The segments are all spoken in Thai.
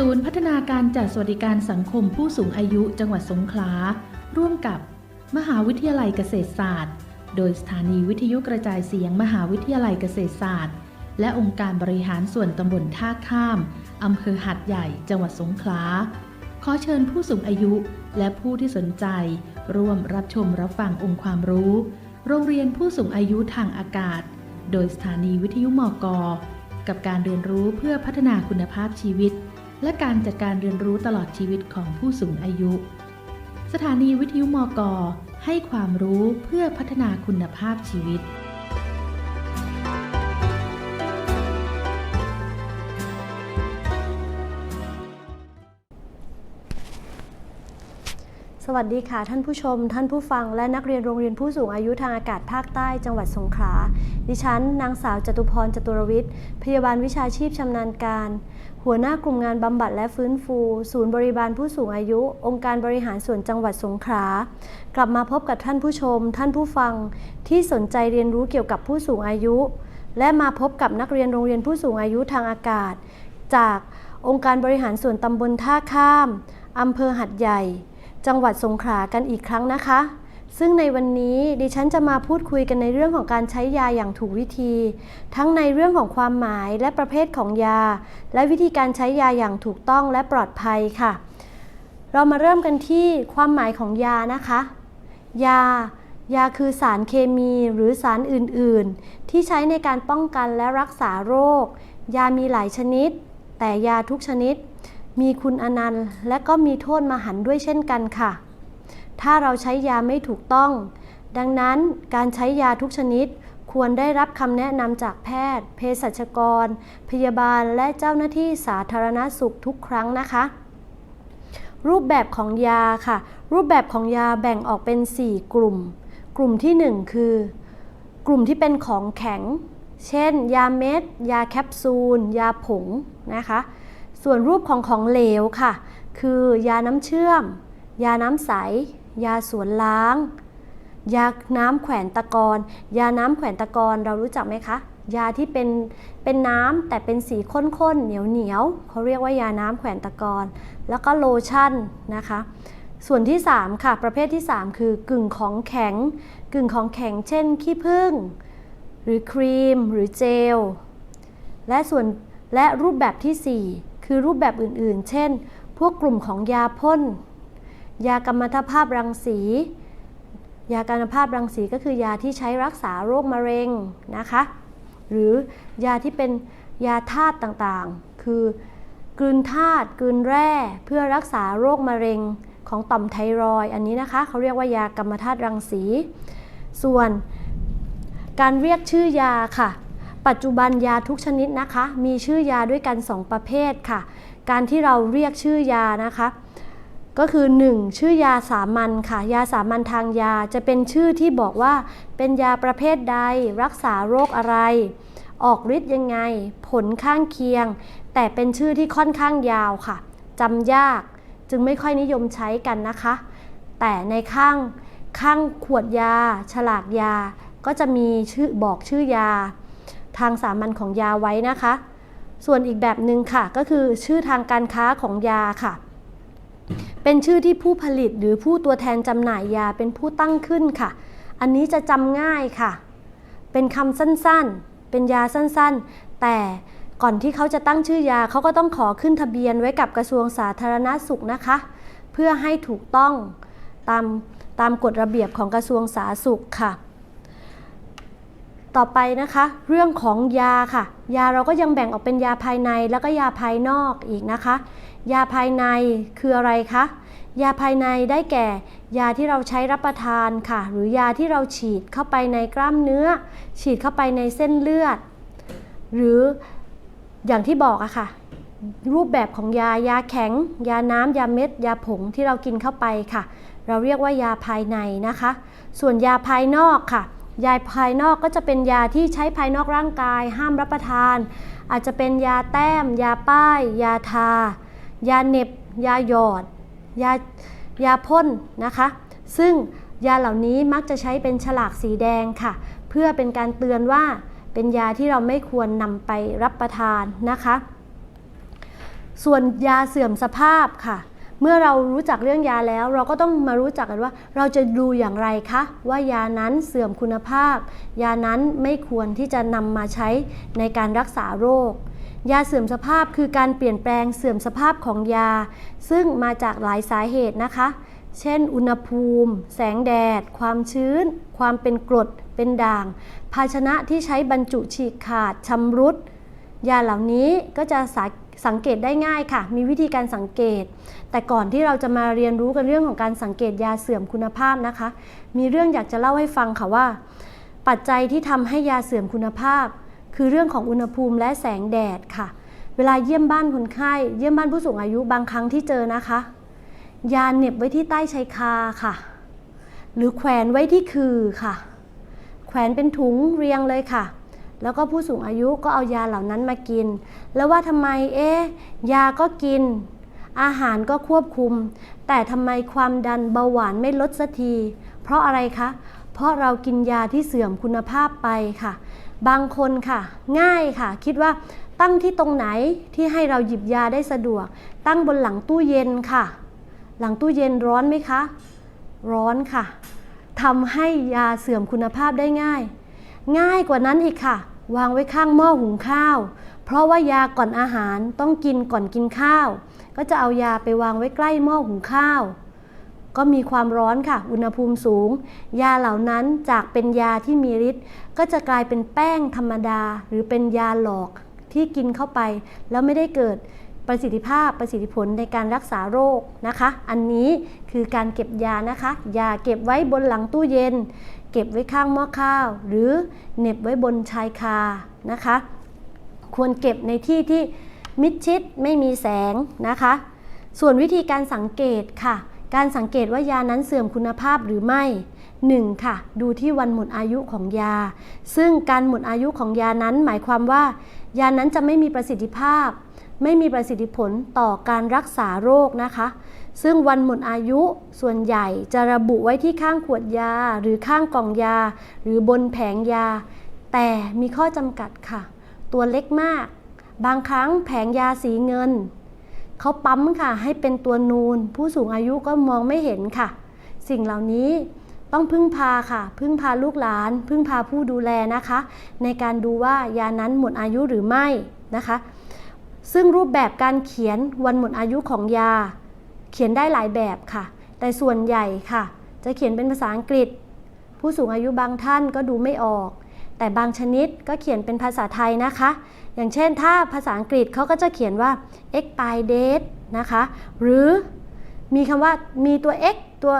ศูนย์พัฒนาการจัดสวัสดิการสังคมผู้สูงอายุจังหวัดสงขลา ร่วมกับ มหาวิทยาลัยเกษตรศาสตร์ โดยสถานีวิทยุกระจายเสียงมหาวิทยาลัยเกษตรศาสตร์ และองค์การบริหารส่วนตำบลท่าข้ามอำเภอหัดใหญ่ จังหวัดสงขลา ขอเชิญผู้สูงอายุและผู้ที่สนใจ ร่วมรับชมรับฟังองค์ความรู้ โรงเรียนผู้สูงอายุทางอากาศ โดยสถานีวิทยุมอกกับการเรียนรู้เพื่อพัฒนาคุณภาพชีวิต และการจัดการเรียนรู้ตลอดชีวิตของผู้สูงอายุ สถานีวิทยุมก ให้ความรู้เพื่อพัฒนาคุณภาพชีวิต สวัสดีค่ะท่านผู้ชม ท่านผู้ฟัง และนักเรียนโรงเรียนผู้สูงอายุทางอากาศภาคใต้จังหวัดสงขลา ดิฉัน นางสาวจตุพรจตุรวิทย์ พยาบาลวิชาชีพชำนาญการ หัวหน้ากลุ่มงานบำบัดและฟื้นฟู ศูนย์บริบาลผู้สูงอายุ องค์การบริหารส่วนจังหวัดสงขลากลับมาพบกับท่านผู้ชม ท่านผู้ฟัง ที่สนใจเรียนรู้เกี่ยวกับผู้สูงอายุ และมาพบกับนักเรียนโรงเรียนผู้สูงอายุทางอากาศ จากองค์การบริหารส่วนตำบลท่าข้ามอำเภอหัดใหญ่ จังหวัดสงขลากันอีกครั้งนะคะ ซึ่งในวันนี้ดิฉันจะมาพูดคุยกันในเรื่องของการใช้ยาอย่างถูกวิธี ทั้งในเรื่องของความหมายและประเภทของยา และวิธีการใช้ยาอย่างถูกต้องและปลอดภัยค่ะ เรามาเริ่มกันที่ความหมายของยานะคะ ยายาคือสารเคมีหรือสารอื่น ๆ ที่ใช้ในการป้องกันและรักษาโรค ยามีหลายชนิด แต่ยาทุกชนิด มีคุณอนันต์ และก็มีโทษมหันด้วยเช่นกันค่ะ ถ้าเราใช้ยาไม่ถูกต้อง ดังนั้นการใช้ยาทุกชนิดควรได้รับคำแนะนำจากแพทย์ เภสัชกร พยาบาลและเจ้าหน้าที่สาธารณสุขทุกครั้งนะคะ รูปแบบของยาค่ะ รูปแบบของยาแบ่งออกเป็น 4 กลุ่ม กลุ่มที่ 1 คือ กลุ่มที่เป็นของแข็ง เช่น ยาเม็ด ยาแคปซูล ยาผงนะคะ ส่วนรูปของของเหลวค่ะ คือยาน้ำเชื่อม ยาน้ำใส ยาสวนล้าง ยาน้ำแขวนตะกอนยาน้ำแขวนตะกอนเรารู้จักไหมคะ ยาที่เป็นเป็นน้ำแต่เป็นสีข้นๆเหนียวเหนียวเขาเรียกว่ายาน้ำแขวนตะกอนแล้วก็โลชั่นนะคะ ส่วนที่ 3 ค่ะ ประเภทที่ 3 คือกึ่งของแข็ง กึ่งของแข็ง เช่นขี้ผึ้งหรือครีม หรือเจล และส่วนและรูปแบบทีสี่4 คือรูปแบบอื่นๆ เช่น พวกกลุ่มของยาพ่น ยากรรมภาพรังสี ยากรรมภาพรังสีก็คือยาที่ใช้รักษาโรคมะเร็งนะคะ หรือยาที่เป็นยาธาตุต่างๆ คือกลืนธาตุกลืนแร่เพื่อรักษาโรคมะเร็งของต่อมไทรอยอันนี้นะคะเขาเรียกว่ายากรรมธาตุรังสี ส่วนการเรียกชื่อยาค่ะ ปัจจุบันยาทุกชนิดนะคะ มีชื่อยาด้วยกัน 2 ประเภทค่ะ การที่เราเรียกชื่อยานะคะ ก็คือ 1. ชื่อยาสามัญค่ะ ยาสามัญทางยาจะเป็นชื่อที่บอกว่า เป็นยาประเภทใด รักษาโรคอะไร ออกฤทธิ์ยังไง ผลข้างเคียง แต่เป็นชื่อที่ค่อนข้างยาวค่ะจำยากจึงไม่ค่อยนิยมใช้กันนะคะ แต่ในข้างข้างขวดยา ฉลากยา ก็จะมีชื่อบอกชื่อยา ทางสามัญของยาไว้นะคะ ส่วนอีกแบบหนึ่งค่ะ ก็คือชื่อทางการค้าของยาค่ะ เป็นชื่อที่ผู้ผลิตหรือผู้ตัวแทนจำหน่ายยาเป็นผู้ตั้งขึ้นค่ะ อันนี้จะจำง่ายค่ะ เป็นคำสั้นๆ เป็นยาสั้นๆ แต่ก่อนที่เขาจะตั้งชื่อยาเขาก็ต้องขอขึ้นทะเบียนไว้กับกระทรวงสาธารณาสุขนะคะ เพื่อให้ถูกต้องตามตามกฎระเบียบของกระทรวงสาธารณสุขค่ะ ต่อไปนะคะ เรื่องของยาค่ะ ยาเราก็ยังแบ่งออกเป็นยาภายในแล้วก็ยาภายนอกอีกนะคะ ยาภายในคืออะไรคะยาภายในได้แก่ ยาที่เราใช้รับประทานค่ะ หรือยาที่เราฉีดเข้าไปในกล้ามเนื้อ ฉีดเข้าไปในเส้นเลือด หรืออย่างที่บอกอะค่ะ รูปแบบของยายาแข็ง ยาน้ำยาเม็ด ยาผงที่เรากินเข้าไปค่ะ เราเรียกว่ายาภายในนะคะ ส่วนยาภายนอกค่ะ ยาภายนอกก็จะเป็นยาที่ใช้ภายนอกร่างกาย ห้ามรับประทาน อาจจะเป็นยาแต้ม ยาป้าย ยาทา ยาเน็บ ยาหยอด ยายาพ่นนะคะ ซึ่งยาเหล่านี้มักจะใช้เป็นฉลากสีแดงค่ะ เพื่อเป็นการเตือนว่าเป็นยาที่เราไม่ควรนำไปรับประทานนะคะ ส่วนยาเสื่อมสภาพค่ะ เมื่อเรารู้จักเรื่องยาแล้ว เราก็ต้องมารู้จักกันว่า เราจะดูอย่างไรคะ ว่ายานั้นเสื่อมคุณภาพ ยานั้นไม่ควรที่จะนำมาใช้ในการรักษาโรค ยาเสื่อมสภาพคือการเปลี่ยนแปลงเสื่อมสภาพของยา ซึ่งมาจากหลายสาเหตุนะคะ เช่น อุณหภูมิ แสงแดด ความชื้น ความเป็นกรด เป็นด่าง ภาชนะที่ใช้บรรจุฉีกขาดชำรุดยาเหล่านี้ก็จะสา สังเกตได้ง่ายค่ะ มีวิธีการสังเกต แต่ก่อนที่เราจะมาเรียนรู้กันเรื่องของการสังเกตยาเสื่อมคุณภาพนะคะ มีเรื่องอยากจะเล่าให้ฟังค่ะว่า ปัจจัยที่ทำให้ยาเสื่อมคุณภาพ คือเรื่องของอุณหภูมิและแสงแดดค่ะ เวลาเยี่ยมบ้านคนไข้เยี่ยมบ้านผู้สูงอายุบางครั้งที่เจอนะคะ ยาเหน็บไว้ที่ใต้ชายคาค่ะ หรือแขวนไว้ที่คือค่ะ แขวนเป็นถุงเรียงเลยค่ะ แล้วก็ผู้สูงอายุก็เอายาเหล่านั้นมากิน แล้วว่าทำไมเอ๊ะยาก็กิน อาหารก็ควบคุม แต่ทำไมความดันเบาหวานไม่ลดสักที เพราะอะไรคะ เพราะเรากินยาที่เสื่อมคุณภาพไปค่ะ บางคนค่ะ ง่ายค่ะ คิดว่าตั้งที่ตรงไหนที่ให้เราหยิบยาได้สะดวก ตั้งบนหลังตู้เย็นค่ะ หลังตู้เย็นร้อนไหมคะ ร้อนค่ะทำให้ยาเสื่อมคุณภาพได้ง่าย ง่ายกว่านั้นอีกค่ะ วางไว้ข้างหม้อหุงข้าว เพราะว่ายาก่อนอาหารต้องกินก่อนกินข้าว ก็จะเอายาไปวางไว้ใกล้หม้อหุงข้าว ก็มีความร้อนค่ะ อุณหภูมิสูง ยาเหล่านั้นจากเป็นยาที่มีฤทธิ์ก็จะกลายเป็นแป้งธรรมดา หรือเป็นยาหลอกที่กินเข้าไป แล้วไม่ได้เกิดประสิทธิภาพประสิทธิผลในการรักษาโรคนะคะ อันนี้คือการเก็บยานะคะ ยาเก็บไว้บนหลังตู้เย็น เก็บไว้ข้างหม้อข้าว หรือเหน็บไว้บนชายคานะคะ ควรเก็บในที่ที่มิดชิดไม่มีแสงนะคะ ส่วนวิธีการสังเกตค่ะ การสังเกตว่ายานั้นเสื่อมคุณภาพหรือไม่ 1. ค่ะ ดูที่วันหมดอายุของยา ซึ่งการหมดอายุของยานั้นหมายความว่า ยานั้นจะไม่มีประสิทธิภาพ ไม่มีประสิทธิผลต่อการรักษาโรคนะคะ ซึ่งวันหมดอายุส่วนใหญ่จะระบุไว้ที่ข้างขวดยา หรือข้างกล่องยา หรือบนแผงยา แต่มีข้อจำกัดค่ะ ตัวเล็กมาก บางครั้งแผงยาสีเงิน เขาปั๊มค่ะให้เป็นตัวนูน ผู้สูงอายุก็มองไม่เห็นค่ะ สิ่งเหล่านี้ต้องพึ่งพาค่ะ พึ่งพาลูกหลาน พึ่งพาผู้ดูแลนะคะ ในการดูว่ายานั้นหมดอายุหรือไม่นะคะ ซึ่งรูปแบบการเขียนวันหมดอายุของยา เขียนได้หลายแบบค่ะ แต่ส่วนใหญ่ค่ะ จะเขียนเป็นภาษาอังกฤษ ผู้สูงอายุบางท่านก็ดูไม่ออก แต่บางชนิดก็เขียนเป็นภาษาไทยนะคะ อย่างเช่นถ้าภาษาอังกฤษเขาก็จะเขียนว่า expire date นะคะ หรือมีคำว่ามีตัว x ตัว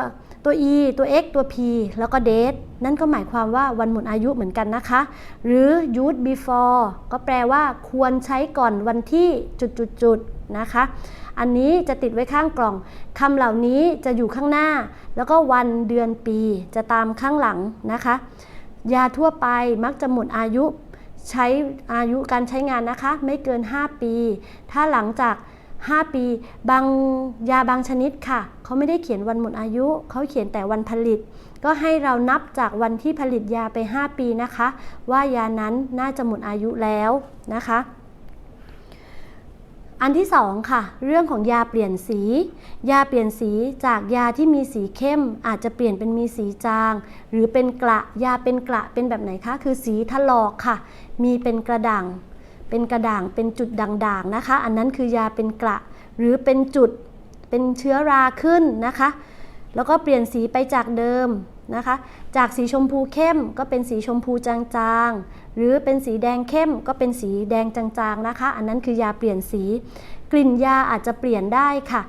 ตัว e ตัว x ตัว p แล้วก็ date นั่นก็หมายความว่าวันหมดอายุเหมือนกันนะคะ หรือ use before ก็แปลว่าควรใช้ก่อนวันที่จุดๆๆนะคะ อันนี้จะติดไว้ข้างกล่องคำเหล่านี้จะอยู่ข้างหน้า แล้วก็วันเดือนปีจะตามข้างหลังนะคะ ยาทั่วไปมักจะหมดอายุใช้อายุการใช้งานนะคะ ไม่เกิน 5 ปี ถ้าหลังจาก 5 ปี บางยาบางชนิดค่ะ เขาไม่ได้เขียนวันหมดอายุ เขาเขียนแต่วันผลิต ก็ให้เรานับจากวันที่ผลิตยาไป 5 ปีนะคะ ว่ายานั้นน่าจะหมดอายุแล้วนะคะอันที่สองค่ะ เรื่องของยาเปลี่ยนสี ยาเปลี่ยนสีจากยาที่มีสีเข้ม อาจจะเปลี่ยนเป็นมีสีจาง หรือเป็นกระยาเป็นกระเป็นแบบไหนคะ คือสีถลอกค่ะ มีเป็นกระด่าง เป็นกระด่างเป็นจุดด่างๆนะคะ อันนั้นคือยาเป็นกระ หรือเป็นจุดเป็นเชื้อราขึ้นนะคะ แล้วก็เปลี่ยนสีไปจากเดิมนะคะ จากสีชมพูเข้มก็เป็นสีชมพูจางๆ หรือเป็นสีแดงเข้มก็เป็นสีแดงจางๆนะคะ อันนั้นคือยาเปลี่ยนสี กลิ่นยาอาจจะเปลี่ยนได้ค่ะ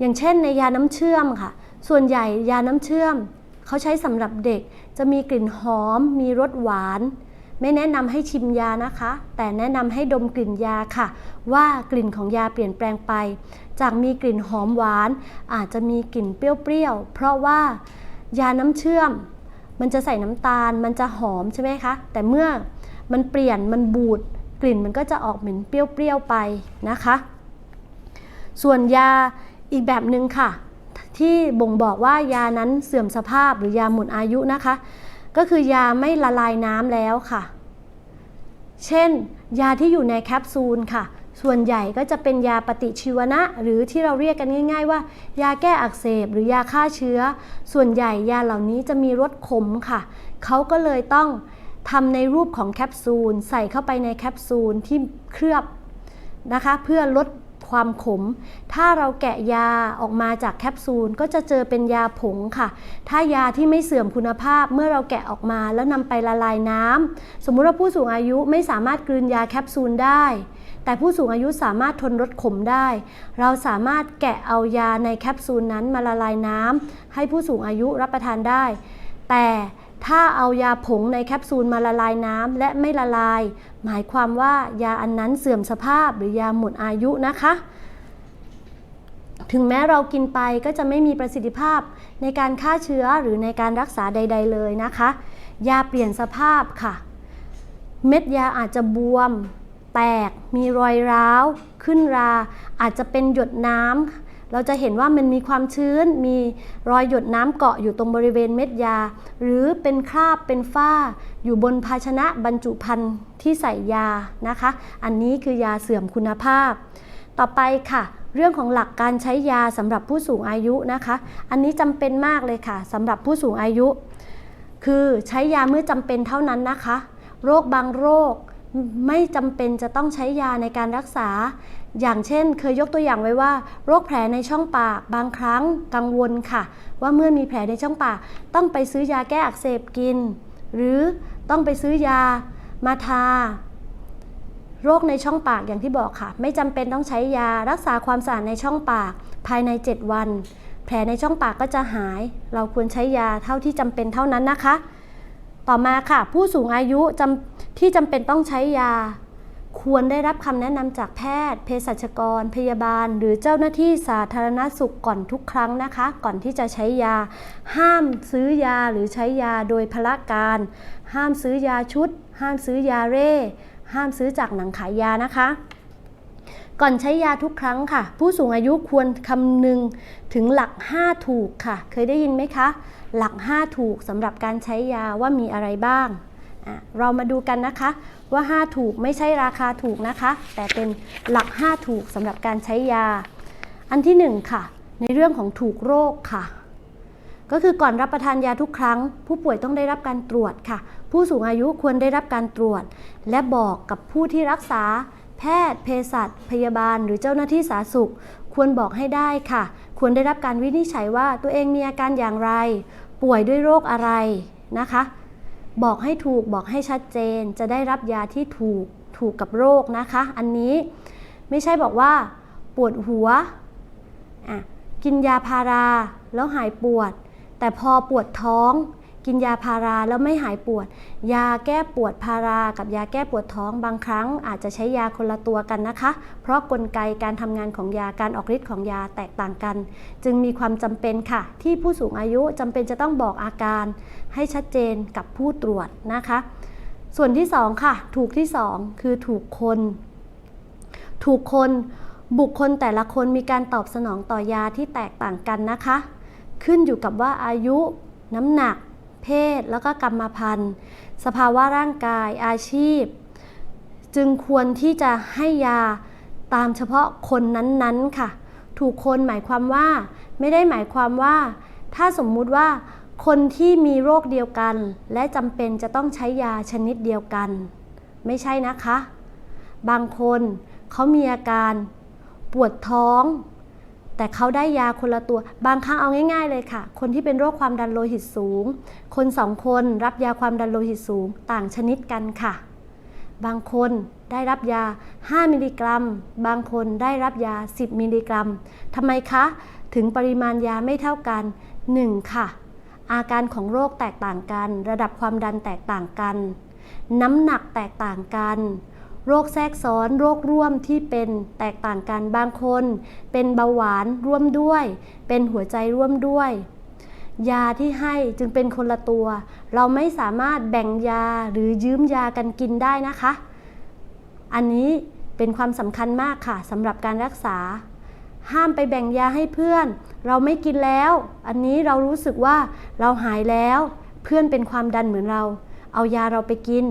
อย่างเช่นในยาน้ำเชื่อมค่ะ ส่วนใหญ่ยาน้ำเชื่อมเขาใช้สำหรับเด็กจะมีกลิ่นหอม มีรสหวาน ไม่แนะนำให้ชิมยานะคะ แต่แนะนำให้ดมกลิ่นยาค่ะ ว่ากลิ่นของยาเปลี่ยนแปลงไป จากมีกลิ่นหอมหวาน อาจจะมีกลิ่นเปรี้ยวๆเพราะว่ายาน้ำเชื่อม มันจะใส่น้ำตาล มันจะหอมใช่ไหมคะ แต่เมื่อมันเปลี่ยนมันบูดกลิ่นมันก็จะออกเหม็นเปรี้ยวๆไปนะคะ ส่วนยาอีกแบบหนึ่งค่ะ ที่บ่งบอกว่ายานั้นเสื่อมสภาพหรือยาหมดอายุนะคะ ก็คือยาไม่ละลายน้ำแล้วค่ะ เช่น ยาที่อยู่ในแคปซูลค่ะ ส่วนใหญ่ก็จะเป็นยาปฏิชีวนะ หรือที่เราเรียกกันง่าย ๆ ว่า ยาแก้อักเสบหรือยาฆ่าเชื้อ ส่วนใหญ่ยาเหล่านี้จะมีรสขมค่ะ เขาก็เลยต้องทำในรูปของแคปซูล ใส่เข้าไปในแคปซูลที่เคลือบนะคะ เพื่อลด ความขม ถ้าเราแกะยาออกมาจากแคปซูลก็จะเจอเป็นยาผงค่ะ ถ้ายาที่ไม่เสื่อมคุณภาพเมื่อเราแกะออกมาแล้วนำไปละลายน้ำสมมุติว่าผู้สูงอายุไม่สามารถกลืนยาแคปซูลได้แต่ผู้สูงอายุสามารถทนรสขมได้ เราสามารถแกะเอายาในแคปซูลนั้นมาละลายน้ำให้ผู้สูงอายุรับประทานได้ แต่ ถ้าเอายาผงในแคปซูลมาละลายน้ำและไม่ละลาย หมายความว่ายาอันนั้นเสื่อมสภาพหรือยาหมดอายุนะคะ ถึงแม้เรากินไปก็จะไม่มีประสิทธิภาพในการฆ่าเชื้อหรือในการรักษาใด ๆ เลยนะคะ ยาเปลี่ยนสภาพค่ะ เม็ดยาอาจจะบวม แตก มีรอยร้าว ขึ้นรา อาจจะเป็นหยดน้ำ เราจะเห็นว่ามันมีความชื้น มีรอยหยดน้ำเกาะอยู่ตรงบริเวณเม็ดยา หรือเป็นคราบเป็นฝ้า อยู่บนภาชนะบรรจุภัณฑ์ที่ใส่ยานะคะ อันนี้คือยาเสื่อมคุณภาพ ต่อไปค่ะเรื่องของหลักการใช้ยาสำหรับผู้สูงอายุนะคะ อันนี้จำเป็นมากเลยค่ะสำหรับผู้สูงอายุ คือใช้ยาเมื่อจำเป็นเท่านั้นนะคะ โรคบางโรคไม่จำเป็นจะต้องใช้ยาในการรักษา อย่างเช่น เคยยกตัวอย่างไว้ว่า โรคแผลในช่องปาก บางครั้งกังวลค่ะ ว่าเมื่อมีแผลในช่องปาก ต้องไปซื้อยาแก้อักเสบกิน หรือต้องไปซื้อยามาทา โรคในช่องปากอย่างที่บอกค่ะ ไม่จำเป็นต้องใช้ยารักษาความสะอาดในช่องปากภายใน 7 วัน แผลในช่องปากก็จะหาย เราควรใช้ยาเท่าที่จำเป็นเท่านั้นนะคะ ต่อมาค่ะ ผู้สูงอายุจำที่จำเป็นต้องใช้ยา ควรได้รับคำแนะนำจากแพทย์ เภสัชกร พยาบาล หรือเจ้าหน้าที่สาธารณสุขก่อนทุกครั้งนะคะ ก่อนที่จะใช้ยา ห้ามซื้อยาหรือใช้ยาโดยพละการ ห้ามซื้อยาชุด ห้ามซื้อยาเร่ ห้ามซื้อจากหนังขายยานะคะ ก่อนใช้ยาทุกครั้งค่ะ ผู้สูงอายุควรคำนึงถึงหลัก 5 ถูกค่ะ เคยได้ยินไหมคะ หลัก 5 ถูกสำหรับการใช้ยาว่ามีอะไรบ้าง เรามาดูกันนะคะว่า 5 ถูกไม่ใช่ราคาถูกนะคะ แต่เป็นหลัก 5 ถูกสำหรับการใช้ยา อันที่ 1 ค่ะ ในเรื่องของถูกโรคค่ะ ก็คือก่อนรับประทานยาทุกครั้ง ผู้ป่วยต้องได้รับการตรวจค่ะ ผู้สูงอายุควรได้รับการตรวจ และบอกกับผู้ที่รักษา แพทย์เภสัชพยาบาล หรือเจ้าหน้าที่สาธารณสุข ควรบอกให้ได้ค่ะ ควรได้รับการวินิจฉัยว่าตัวเองมีอาการอย่างไร ป่วยด้วยโรคอะไรนะคะ บอกให้ถูกบอกให้ชัดเจน จะได้รับยาที่ถูกถูกกับโรคนะคะ อันนี้ไม่ใช่บอกว่า ปวดหัวกินยาพาราแล้วหายปวด แต่พอปวดท้อง กินยาพาราแล้วไม่หายปวด ยาแก้ปวดพารา กับยาแก้ปวดท้องบางครั้ง อาจจะใช้ยาคนละตัวกันนะคะ เพราะกลไกการทำงานของยาการออกฤทธิ์ของยาแตกต่างกัน จึงมีความจำเป็นค่ะ ที่ผู้สูงอายุจำเป็นจะต้องบอกอาการ ให้ชัดเจนกับผู้ตรวจนะคะ ส่วนที่สองค่ะ ถูกที่สองคือถูกคน ถูกคนบุคคลแต่ละคนมีการตอบสนองต่อยาที่แตกต่างกันนะคะ ขึ้นอยู่กับว่าอายุ น้ำหนัก เพศ แล้วก็กรรมพันธุ์ สภาวะร่างกายอาชีพ จึงควรที่จะให้ยาตามเฉพาะคนนั้นๆค่ะ ถูกคนหมายความว่า ไม่ได้หมายความว่า ถ้าสมมุติว่าคนที่มีโรคเดียวกัน และจำเป็นจะต้องใช้ยาชนิดเดียวกัน ไม่ใช่นะคะ บางคนเขามีอาการ ปวดท้อง แต่เขาได้ยาคนละตัว บางครั้งเอาง่าย ๆ เลยค่ะ คนที่เป็นโรคความดันโลหิตสูง คนสองคนรับยาความดันโลหิตสูง ต่างชนิดกันค่ะ บางคนได้รับยา 5 มิลลิกรัม บางคนได้รับยา 10 มิลลิกรัมทำไมคะ ถึงปริมาณยาไม่เท่ากัน 1. ค่ะ อาการของโรคแตกต่างกัน ระดับความดันแตกต่างกัน น้ำหนักแตกต่างกัน โรคแทรกซ้อน โรคร่วมที่เป็นแตกต่างกันบางคน เป็นเบาหวานร่วมด้วย เป็นหัวใจร่วมด้วย ยาที่ให้จึงเป็นคนละตัว เราไม่สามารถแบ่งยาหรือยืมยากันกินได้นะคะ อันนี้เป็นความสำคัญมากค่ะสำหรับการรักษา ห้ามไปแบ่งยาให้เพื่อน เราไม่กินแล้ว อันนี้เรารู้สึกว่าเราหายแล้ว เพื่อนเป็นความดันเหมือนเรา เอายาเราไปกิน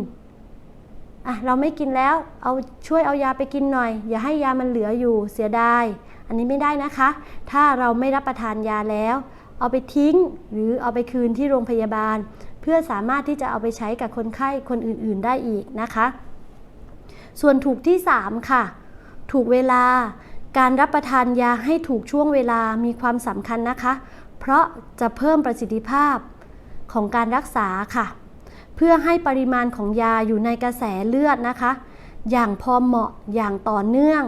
อะเราไม่กินแล้วเอาช่วยเอายาไปกินหน่อย อย่าให้ยามันเหลืออยู่เสียดาย อันนี้ไม่ได้นะคะ ถ้าเราไม่รับประทานยาแล้ว เอาไปทิ้งหรือเอาไปคืนที่โรงพยาบาล เพื่อสามารถที่จะเอาไปใช้กับคนไข้คนอื่นๆได้อีกนะคะ ส่วนถูกที่ 3 ค่ะ ถูกเวลาการรับประทานยาให้ถูกช่วงเวลามีความสำคัญนะคะ เพราะจะเพิ่มประสิทธิภาพของการรักษาค่ะ พื่อให้ปริมาณของยาอยู่ในกระแสเลือดนะคะ อย่างพอเหมาะอย่างต่อเนื่อง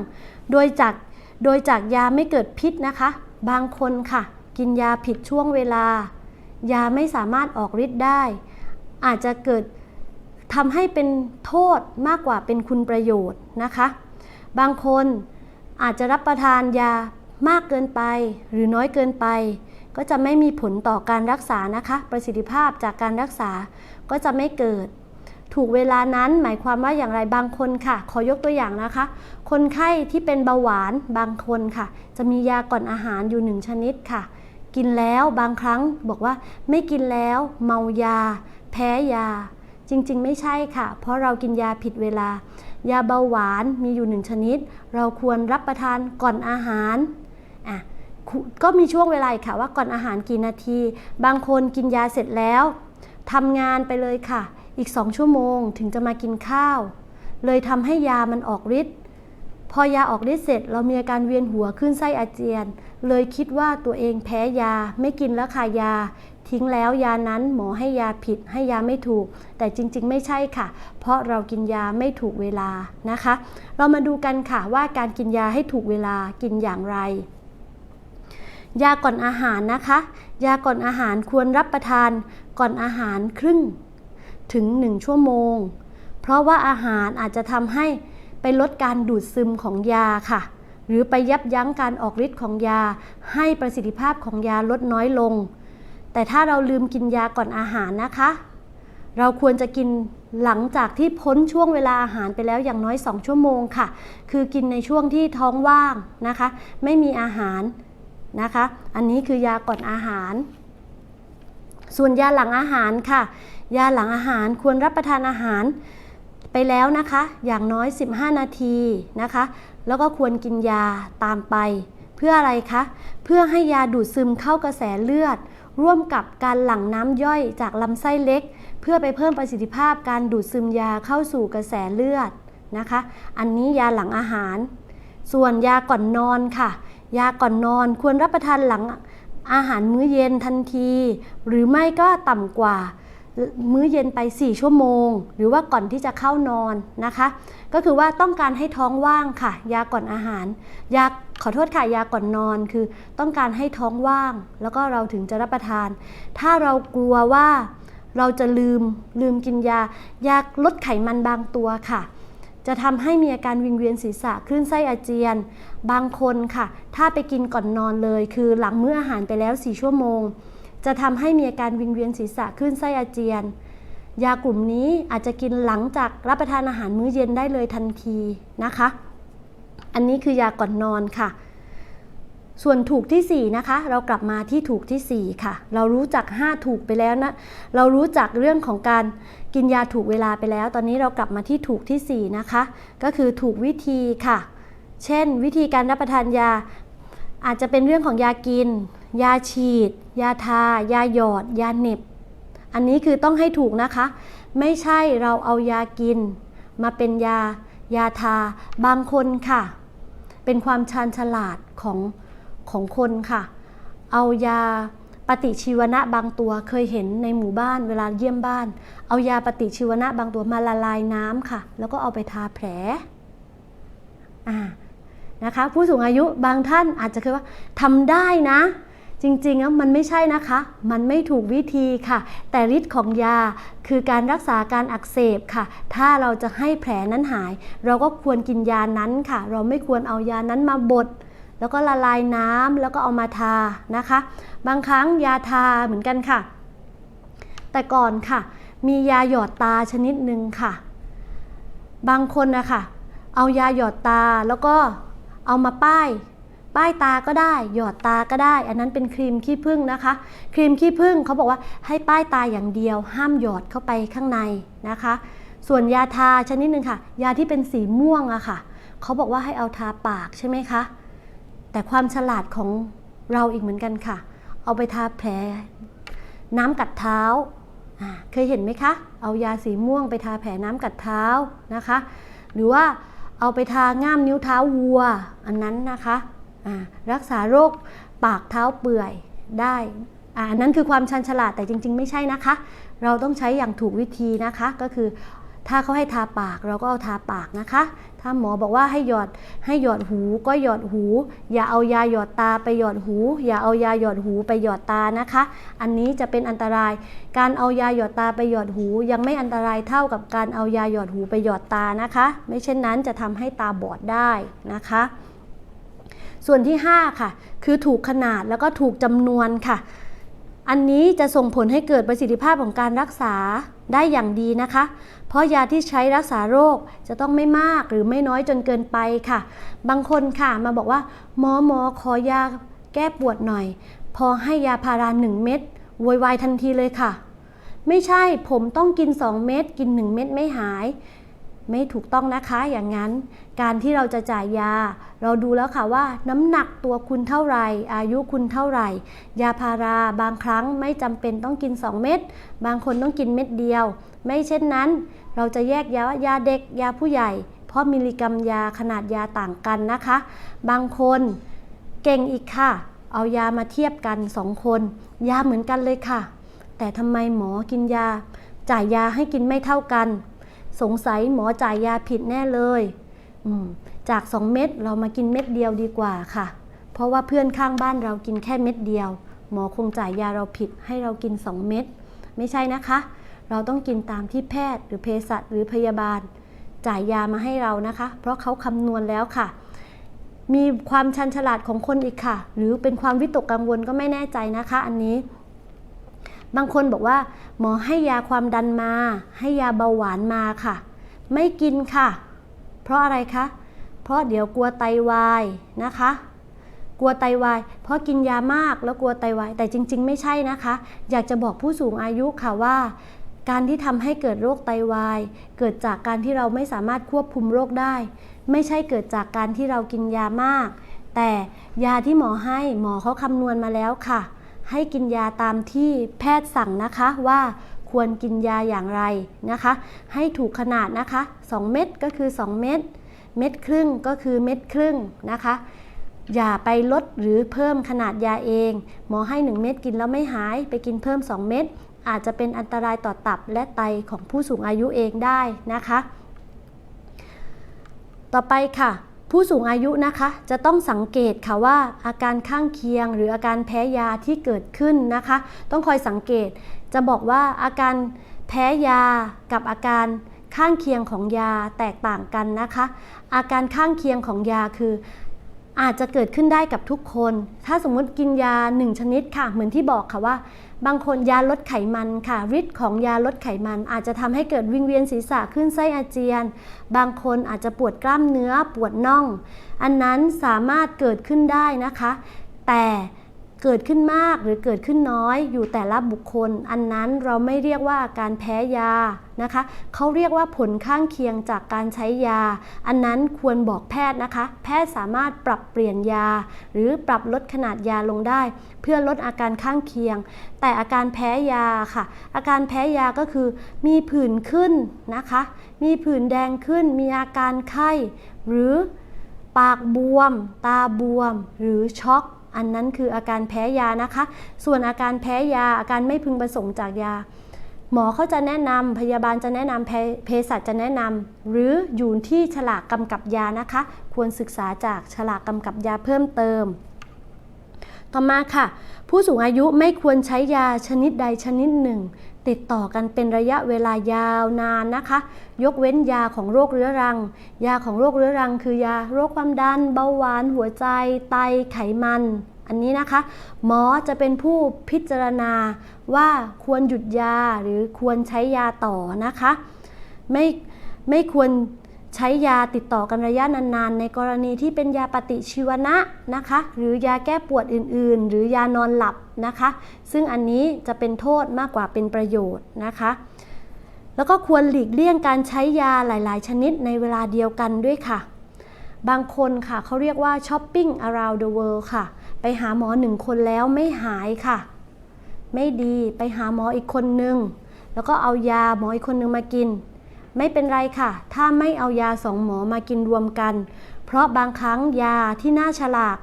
โดยจากโดยจากยาไม่เกิดพิษนะคะ บางคนค่ะ กินยาผิดช่วงเวลา ยาไม่สามารถออกฤทธิ์ได้ อาจจะเกิดทำให้เป็นโทษมากกว่าเป็นคุณประโยชน์นะคะ บางคนอาจจะรับประทานยามากเกินไปหรือน้อยเกินไป ก็จะไม่มีผลต่อการรักษานะคะ ประสิทธิภาพจากการรักษา ก็จะไม่เกิด ถูกเวลานั้นหมายความว่าอย่างไรบางคนค่ะ ขอยกตัวอย่างนะคะ คนไข้ที่เป็นเบาหวานบางคนค่ะ จะมียาก่อนอาหารอยู่หนึ่งชนิดค่ะ กินแล้วบางครั้งบอกว่าไม่กินแล้ว เมายา แพ้ยา จริงๆ ไม่ใช่ค่ะ เพราะเรากินยาผิดเวลา ยาเบาหวานมีอยู่หนึ่งชนิด เราควรรับประทานก่อนอาหารอะก็มีช่วงเวลาค่ะว่าก่อนอาหารกี่นาที บางคนกินยาเสร็จแล้ว ทำงานไปเลยค่ะ อีกสองชั่วโมงถึงจะมากินข้าว เลยทำให้ยามันออกฤทธิ์พอยาออกฤทธิ์เสร็จเรามีอาการเวียนหัวขึ้นไส้อาเจียน เลยคิดว่าตัวเองแพ้ยาไม่กินแล้วค่ะยา ทิ้งแล้วยานั้นหมอให้ยาผิดให้ยาไม่ถูก แต่จริงๆ ไม่ใช่ค่ะ เพราะเรากินยาไม่ถูกเวลานะคะ เรามาดูกันค่ะว่าการกินยาให้ถูกเวลากินอย่างไร ยาก่อนอาหารนะคะ ยาก่อนอาหารควรรับประทานก่อนอาหารครึ่ง ถึง 1 ชั่วโมง เพราะว่าอาหารอาจจะทำให้ไปลดการดูดซึมของยาค่ะ หรือไปยับยั้งการออกฤทธิ์ของยา ให้ประสิทธิภาพของยาลดน้อยลง แต่ถ้าเราลืมกินยาก่อนอาหารนะคะ เราควรจะกินหลังจากที่พ้นช่วงเวลาอาหารไปแล้วอย่างน้อย 2 ชั่วโมงค่ะ คือกินในช่วงที่ท้องว่างนะคะ ไม่มีอาหาร นะคะ อันนี้คือยาก่อนอาหาร ส่วนยาหลังอาหารค่ะ ยาหลังอาหารควรรับประทานอาหารไปแล้วนะคะ อย่างน้อย 15 นาทีนะคะ แล้วก็ควรกินยาตามไป เพื่ออะไรคะ เพื่อให้ยาดูดซึมเข้ากระแสเลือด ร่วมกับการหลั่งน้ำย่อยจากลำไส้เล็ก เพื่อไปเพิ่มประสิทธิภาพการดูดซึมยาเข้าสู่กระแสเลือดนะคะ อันนี้ยาหลังอาหาร ส่วนยาก่อนนอนค่ะ ยาก่อนนอนควรรับประทานหลังอาหารมื้อเย็นทันที หรือไม่ก็ต่ำกว่ามื้อเย็นไป 4 ชั่วโมง หรือว่าก่อนที่จะเข้านอนนะคะ ก็คือว่าต้องการให้ท้องว่างค่ะ ยาก่อนอาหาร ยาขอโทษค่ะยาก่อนนอนคือ ต้องการให้ท้องว่าง แล้วก็เราถึงจะรับประทาน ถ้าเรากลัวว่าเราจะลืมลืมกินยา ยาลดไขมันบางตัวค่ะ จะทำให้มีอาการวิงเวียนศีรษะคลื่นไส้อาเจียน บางคนค่ะ ถ้าไปกินก่อนนอนเลย คือหลังมื้ออาหารไปแล้ว4ชั่วโมง จะทำให้มีอาการวิงเวียนศีรษะคลื่นไส้อาเจียน ยากลุ่มนี้อาจจะกินหลังจากรับประทานอาหารมื้อเย็นได้เลยทันทีนะคะ อันนี้คือยาก่อนนอนค่ะ ส่วนถูกที่ 4 นะคะ เรากลับมาที่ถูกที่ 4 ค่ะ เรารู้จัก 5 ถูกไปแล้วนะ เรารู้จักเรื่องของการกินยาถูกเวลาไปแล้ว ตอนนี้เรากลับมาที่ถูกที่ 4 นะคะ ก็คือถูกวิธีค่ะ เช่น วิธีการรับประทานยา อาจจะเป็นเรื่องของยากิน ยาฉีด ยาทา ยาหยอด ยาเหน็บ อันนี้คือต้องให้ถูกนะคะ ไม่ใช่เราเอายากิน มาเป็นยา ยาทา บางคนค่ะ เป็นความชาญฉลาดของ ของคนค่ะ เอายาปฏิชีวนะบางตัวเคยเห็นในหมู่บ้านเวลาเยี่ยมบ้าน เอายาปฏิชีวนะบางตัวมาละลายน้ำค่ะ แล้วก็เอาไปทาแผลอ่านะคะผู้สูงอายุบางท่านอาจจะเคยว่าทำได้นะ จริงๆแล้วมันไม่ใช่นะคะ มันไม่ถูกวิธีค่ะ แต่ฤทธิ์ของยาคือการรักษาการอักเสบค่ะ ถ้าเราจะให้แผลนั้นหาย เราก็ควรกินยานั้นค่ะ เราไม่ควรเอายานั้นมาบด แล้วก็ละลายน้ำแล้วก็เอามาทานะคะ บางครั้งยาทาเหมือนกันค่ะ แต่ก่อนค่ะ มียาหยอดตาชนิดหนึ่งค่ะ บางคนนะคะเอายาหยอดตาแล้วก็เอามาป้ายป้ายตาก็ได้หยอดตาก็ได้ อันนั้นเป็นครีมขี้ผึ้งนะคะ ครีมขี้ผึ้งเขาบอกว่าให้ป้ายตาอย่างเดียว ห้ามหยอดเข้าไปข้างในนะคะ ส่วนยาทาชนิดหนึ่งค่ะ ยาที่เป็นสีม่วงอะค่ะเขาบอกว่าให้เอาทาปากใช่ไหมคะ แต่ความฉลาดของเราอีกเหมือนกันค่ะ เอาไปทาแผลน้ำกัดเท้า เคยเห็นไหมคะ เอายาสีม่วงไปทาแผลน้ำกัดเท้านะคะ หรือว่าเอาไปทาง่ามนิ้วเท้าวัว อันนั้นนะคะรักษาโรคปากเท้าเปื่อยได้อันนั้นคือความชันฉลาดแต่จริง ๆ ไม่ใช่นะคะ เราต้องใช้อย่างถูกวิธีนะคะ ก็คือถ้าเขาให้ทาปากเราก็เอาทาปากนะคะ ถ้าหมอบอกว่าให้หยอดให้หยอดหูก็หยอดหู อย่าเอายาหยอดตาไปหยอดหู อย่าเอายาหยอดหูไปหยอดตานะคะ อันนี้จะเป็นอันตราย การเอายาหยอดตาไปหยอดหู ยังไม่อันตรายเท่ากับการเอายาหยอดหูไปหยอดตานะคะ ไม่เช่นนั้นจะทำให้ตาบอดได้นะคะส่วนที่ 5 ค่ะ คือถูกขนาดแล้วก็ถูกจำนวนค่ะ อันนี้จะส่งผลให้เกิดประสิทธิภาพของการรักษาได้อย่างดีนะคะ เพราะยาที่ใช้รักษาโรคจะต้องไม่มากหรือไม่น้อยจนเกินไปค่ะ บางคนค่ะมาบอกว่าหมอหมอขอยาแก้ปวดหน่อย พอให้ยาพาราหนึ่งเม็ดโวยวายทันทีเลยค่ะ ไม่ใช่ผมต้องกิน 2 เม็ดกิน 1 เม็ดไม่หาย ไม่ถูกต้องนะคะ อย่างนั้น การที่เราจะจ่ายยา เราดูแล้วค่ะว่า น้ำหนักตัวคุณเท่าไหร่ อายุคุณเท่าไหร่ ยาพาราบางครั้งไม่จำเป็นต้องกิน 2 เม็ด บางคนต้องกินเม็ดเดียว ไม่เช่นนั้น เราจะแยกยาว่ายาเด็ก ยาผู้ใหญ่ เพราะมิลลิกรัมยาขนาดยาต่างกันนะคะ บางคนเก่งอีกค่ะ เอายามาเทียบกัน 2 คน ยาเหมือนกันเลยค่ะ แต่ทำไมหมอกินยา จ่ายยาให้กินไม่เท่ากัน สงสัยหมอจ่ายยาผิดแน่เลยจาก 2 เม็ดเรามากินเม็ดเดียวดีกว่าค่ะ เพราะว่าเพื่อนข้างบ้านเรากินแค่เม็ดเดียว หมอคงจ่ายยาเราผิดให้เรากิน 2 เม็ดไม่ใช่นะคะ เราต้องกินตามที่แพทย์หรือเภสัชหรือพยาบาล จ่ายยามาให้เรานะคะ เพราะเขาคำนวณแล้วค่ะ มีความชันฉลาดของคนอีกค่ะ หรือเป็นความวิตกกังวลก็ไม่แน่ใจนะคะ อันนี้ บางคนบอกว่า หมอให้ยาความดันมา ให้ยาเบาหวานมาค่ะ ไม่กินค่ะ เพราะอะไรคะ เพราะเดี๋ยวกลัวไตวายนะคะ กลัวไตวาย เพราะกินยามากแล้วกลัวไตวาย แต่จริง ๆ ไม่ใช่นะคะ อยากจะบอกผู้สูงอายุค่ะว่า การที่ทำให้เกิดโรคไตวาย เกิดจากการที่เราไม่สามารถควบคุมโรคได้ ไม่ใช่เกิดจากการที่เรากินยามาก แต่ยาที่หมอให้หมอเขาคำนวณมาแล้วค่ะ ให้กินยาตามที่แพทย์สั่งนะคะว่าควรกินยาอย่างไรนะคะ ให้ถูกขนาดนะคะ 2 เม็ดก็คือ 2 เม็ดเม็ดครึ่งก็คือเม็ดครึ่งนะคะ อย่าไปลดหรือเพิ่มขนาดยาเอง หมอให้ 1 เม็ดกินแล้วไม่หายไปกินเพิ่ม 2 เม็ดอาจจะเป็นอันตรายต่อตับและไตของผู้สูงอายุเองได้นะคะ ต่อไปค่ะ ผู้สูงอายุนะคะจะต้องสังเกตค่ะว่าอาการข้างเคียง หรืออาการแพ้ยาที่เกิดขึ้นนะคะ ต้องคอยสังเกต จะบอกว่าอาการแพ้ยากับอาการข้างเคียงของยาแตกต่างกันนะคะ อาการข้างเคียงของยาคืออาจจะเกิดขึ้นได้กับทุกคน ถ้าสมมุติกินยา 1 ชนิดค่ะ เหมือนที่บอกค่ะว่า บางคนยาลดไขมันค่ะฤทธิ์ของยาลดไขมัน อาจจะทำให้เกิดวิงเวียนศีรษะขึ้นไส้อาเจียน บางคนอาจจะปวดกล้ามเนื้อปวดน่อง อันนั้นสามารถเกิดขึ้นได้นะคะ แต่ เกิดขึ้นมากหรือเกิดขึ้นน้อยอยู่แต่ละบุคคล อันนั้นเราไม่เรียกว่าอาการแพ้ยานะคะเขาเรียกว่าผลข้างเคียงจากการใช้ยา อันนั้นควรบอกแพทย์นะคะ แพทย์สามารถปรับเปลี่ยนยา หรือปรับลดขนาดยาลงได้ เพื่อลดอาการข้างเคียง แต่อาการแพ้ยาค่ะ อาการแพ้ยาก็คือ มีผื่นขึ้นนะคะ มีผื่นแดงขึ้น มีอาการไข้ หรือปากบวม ตาบวม หรือช็อก อันนั้นคืออาการแพ้ยานะคะ ส่วนอาการแพ้ยาอาการไม่พึงประสงค์จากยา หมอเขาจะแนะนำพยาบาลจะแนะนำเภเภสัชจะแนะนำหรืออยู่ที่ฉลากกำกับยานะคะ ควรศึกษาจากฉลากกำกับยาเพิ่มเติม ต่อมาค่ะ ผู้สูงอายุไม่ควรใช้ยาชนิดใดชนิดหนึ่ง ติดต่อกันเป็นระยะเวลายาวนานนะคะ ยกเว้นยาของโรคเรื้อรัง ยาของโรคเรื้อรัง คือยาโรคความดัน เบาหวาน หัวใจ ไต ไขมัน อันนี้นะคะ หมอจะเป็นผู้พิจารณาว่าควรหยุดยาหรือควรใช้ยาต่อนะคะ ไม่ไม่ควร ใช้ยาติดต่อกันระยะนานๆ ในกรณีที่เป็นยาปฏิชีวนะนะคะ หรือยาแก้ปวดอื่นๆ หรือยานอนหลับนะคะ ซึ่งอันนี้จะเป็นโทษมากกว่าเป็นประโยชน์นะคะแล้วก็ควรหลีกเลี่ยงการใช้ยาหลาย ๆ ชนิดในเวลาเดียวกันด้วยค่ะ บางคนค่ะเขาเรียกว่าช้อปปิ้ง around the world ค่ะ ไปหาหมอหนึ่งคนแล้วไม่หายค่ะ ไม่ดีไปหาหมออีกคนนึง แล้วก็เอายาหมออีกคนนึงมากิน ไม่เป็นไรค่ะ ถ้าไม่เอายาสองหมอมากินรวมกัน เพราะบางครั้งยาที่หน้าฉลาก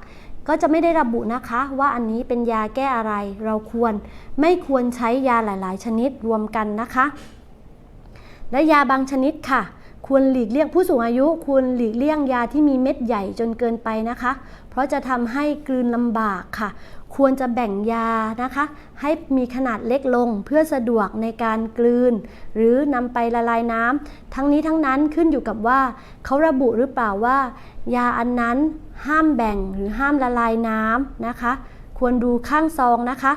ก็จะไม่ได้ระบุนะคะ ว่าอันนี้เป็นยาแก้อะไร เราควรไม่ควรใช้ยาหลาย ๆ ชนิดรวมกันนะคะ และยาบางชนิดค่ะ ควรหลีกเลี่ยงผู้สูงอายุ ควรหลีกเลี่ยงยาที่มีเม็ดใหญ่จนเกินไปนะคะ เพราะจะทำให้กลืนลำบากค่ะ ควรจะแบ่งยานะคะ ให้มีขนาดเล็กลงเพื่อสะดวกในการกลืน หรือนำไปละลายน้ำทั้งนี้ทั้งนั้นขึ้นอยู่กับว่าเขาระบุหรือเปล่าว่า ยาอันนั้นห้ามแบ่งหรือห้ามละลายน้ำนะคะ ควรดูข้างซองนะคะ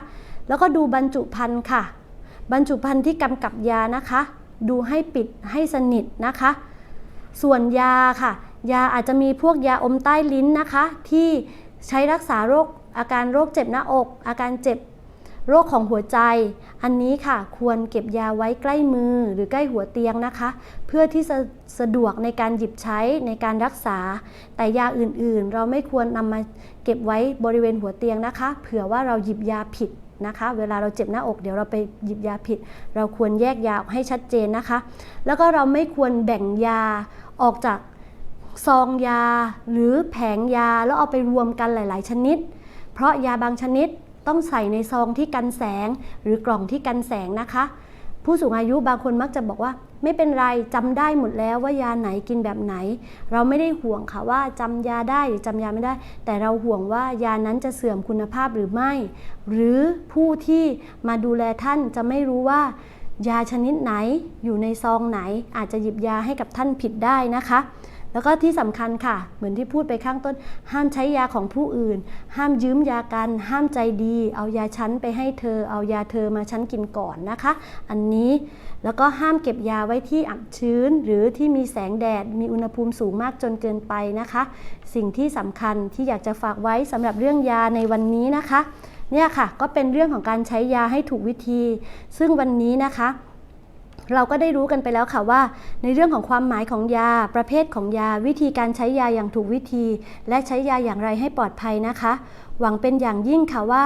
แล้วก็ดูบรรจุภัณฑ์ค่ะ บรรจุภัณฑ์ที่กำกับยานะคะ ดูให้ปิดให้สนิทนะคะ ส่วนยาค่ะ ยาอาจจะมีพวกยาอมใต้ลิ้นนะคะ ที่ใช้รักษาโรคอาการโรคเจ็บหน้าอก อาการเจ็บโรคของหัวใจ อันนี้ค่ะควรเก็บยาไว้ใกล้มือหรือใกล้หัวเตียงนะคะ เพื่อที่จะสะดวกในการหยิบใช้ในการรักษา แต่ยาอื่นๆ เราไม่ควรนำมาเก็บไว้บริเวณหัวเตียงนะคะ เผื่อว่าเราหยิบยาผิดนะคะ เวลาเราเจ็บหน้าอกเดี๋ยวเราไปหยิบยาผิด เราควรแยกยาให้ชัดเจนนะคะ แล้วก็เราไม่ควรแบ่งยาออกจาก ซองยา หรือแผงยาแล้วเอาไปรวมกันหลาย ๆ ชนิด เพราะยาบางชนิดต้องใส่ในซองที่กันแสง หรือกล่องที่กันแสงนะคะ ผู้สูงอายุบางคนมักจะบอกว่า ไม่เป็นไรจำได้หมดแล้วว่ายาไหนกินแบบไหน เราไม่ได้ห่วงค่ะว่าจำยาได้หรือจำยาไม่ได้ แต่เราห่วงว่ายานั้นจะเสื่อมคุณภาพหรือไม่ หรือผู้ที่มาดูแลท่านจะไม่รู้ว่ายาชนิดไหนอยู่ในซองไหน อาจจะหยิบยาให้กับท่านผิดได้นะคะ แล้วก็ที่สำคัญค่ะ เหมือนที่พูดไปข้างต้น ห้ามใช้ยาของผู้อื่น ห้ามยืมยากัน ห้ามใจดี เอายาชั้นไปให้เธอ เอายาเธอมาชั้นกินก่อนนะคะ อันนี้แล้วก็ห้ามเก็บยาไว้ที่อับชื้น หรือที่มีแสงแดด มีอุณหภูมิสูงมากจนเกินไปนะคะ สิ่งที่สำคัญที่อยากจะฝากไว้สำหรับเรื่องยาในวันนี้นะคะ เนี่ยค่ะก็เป็นเรื่องของการใช้ยาให้ถูกวิธี ซึ่งวันนี้นะคะ เราก็ได้รู้กันไปแล้วค่ะว่า ในเรื่องของความหมายของยา ประเภทของยา วิธีการใช้ยาอย่างถูกวิธี และใช้ยาอย่างไรให้ปลอดภัยนะคะ หวังเป็นอย่างยิ่งค่ะว่า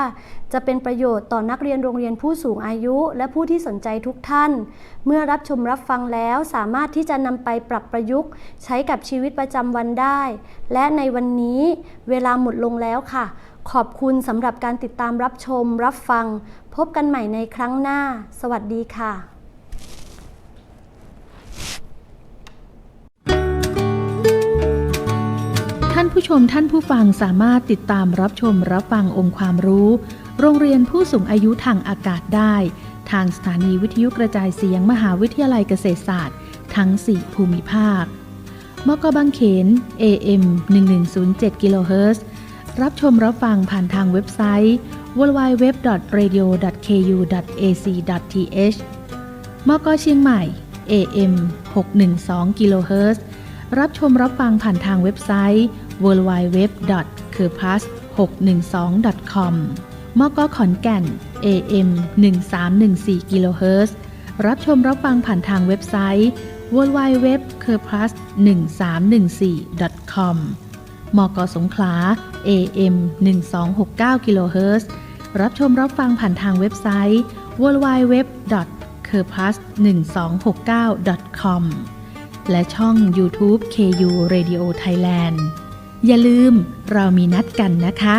จะเป็นประโยชน์ต่อนักเรียนโรงเรียนผู้สูงอายุ และผู้ที่สนใจทุกท่าน เมื่อรับชมรับฟังแล้วสามารถที่จะนำไปปรับประยุกต์ ใช้กับชีวิตประจำวันได้ และในวันนี้เวลาหมดลงแล้วค่ะ ขอบคุณสำหรับการติดตามรับชม รับฟัง พบกันใหม่ในครั้งหน้า สวัสดีค่ะ ท่านผู้ชมท่านผู้ฟังสามารถติดตามรับชมรับฟังองค์ความรู้ โรงเรียนผู้สูงอายุทางอากาศได้ ทางสถานีวิทยุกระจายเสียงมหาวิทยาลัยเกษตรศาสตร์ ทั้ง 4 ภูมิภาค มกบางเขน AM 1107กิโลเฮิรตซ์รับชมรับฟังผ่านทางเว็บไซต์ www.radio.ku.ac.th มกเชียงใหม่ AM 612กิโลเฮิรตซ์รับชมรับฟังผ่านทางเว็บไซต์ www.kerpas612.com มกขอนแก่น AM 1314กิโลเฮิรตซ์รับชมรับฟังผ่านทางเว็บไซต์ www.kerpas1314.com มกสงขลา AM 1269กิโลเฮิรตซ์รับชมรับฟังผ่านทางเว็บไซต์ www.kerpas1269.com และช่อง YouTube KU Radio Thailand อย่าลืมเรามีนัดกันนะคะ